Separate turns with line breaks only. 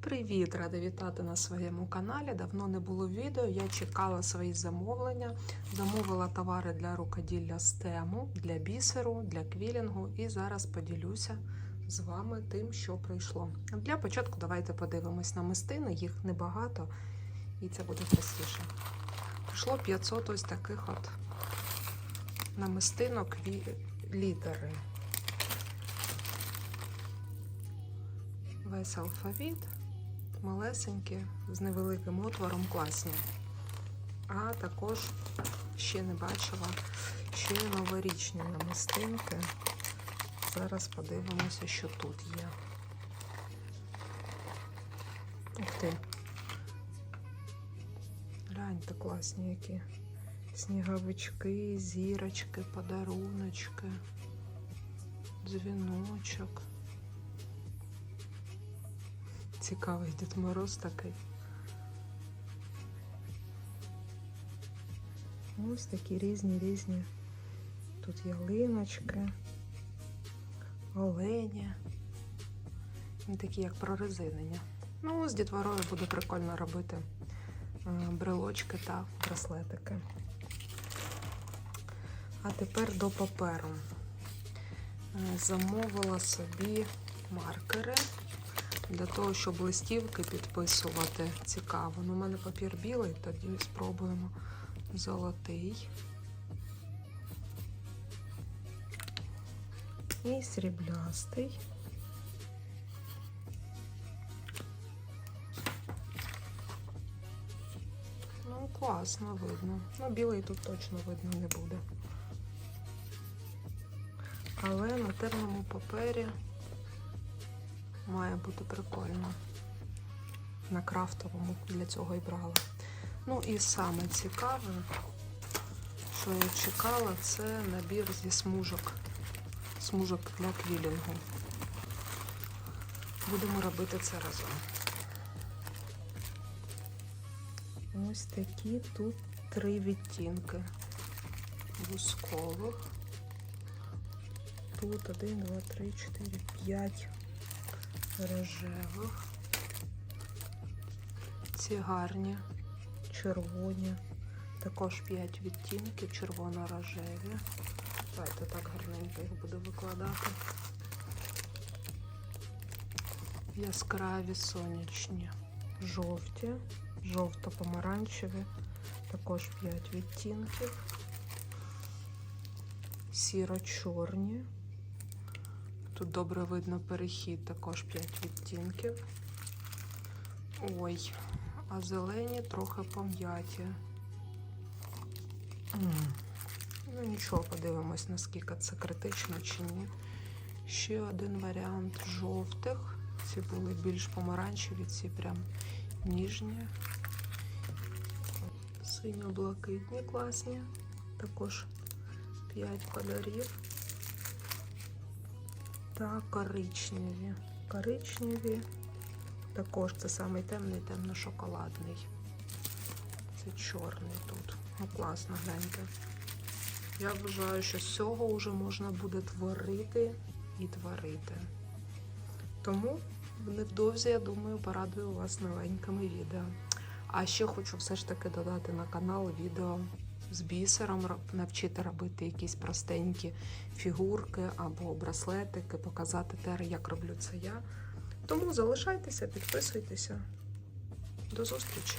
Привіт! Рада вітати на своєму каналі. Давно не було відео. Я чекала свої замовлення. Замовила товари для рукоділля з тему, для бісеру, для квілінгу. І зараз поділюся з вами тим, що прийшло. Для початку давайте подивимось на мистини, їх небагато, і це буде простіше. Прийшло 500 ось таких от намистинок літери. Весь алфавіт, малесенькі, з невеликим отвором, класні. А також ще не бачила, ще є новорічні намистинки. Зараз подивимося, що тут є. Ух ти. Гляньте, класні які. Сніговички, зірочки, подаруночки, дзвіночок. Цікавий Дід Мороз такий. Ось такі різні різні. Тут ялиночки, олені. Вони такі, як прорезинені. Ну, з дітворою буде прикольно робити е, брелочки та браслетики. А тепер до паперу. Е, Замовила собі маркери для того, щоб листівки підписувати цікаво. Ну, у мене папір білий, тоді спробуємо золотий. І сріблястий. Ну, класно видно. Ну, білий тут точно видно не буде. Але на темному папері має бути прикольно. На крафтовому для цього і брала. Ну і саме цікаве, що я чекала, це набір зі смужок. Смужок для квілінгу. Будемо робити це разом. Ось такі тут три відтінки бускових. Тут один, два, три, чотири, п'ять рожевих. Ці гарні, червоні. Також 5 відтінків, червоно-рожеві. Давайте так гарненько їх буду викладати. Яскраві сонячні, жовті, жовто-помаранчеві, також 5 відтінків. Сіро-чорні. Тут добре видно перехід, також 5 відтінків. Ой, а зелені трохи пом'яті. Ну нічого, подивимось, наскільки це критично чи ні. Ще один варіант жовтих. Ці були більш помаранчеві, ці прям ніжні. Синьо-блакитні класні. Також 5 кольорів та коричневі. Коричневі. Також це самий темний, темно-шоколадний. Це чорний тут. Ну, класно, гляньте. Я вважаю, що з цього вже можна буде творити і творити. Тому невдовзі, я думаю, порадую вас новенькими відео. А ще хочу все ж таки додати на канал відео з бісером, навчити робити якісь простенькі фігурки або браслетики, показати те, як роблю це я. Тому залишайтеся, підписуйтеся. До зустрічі!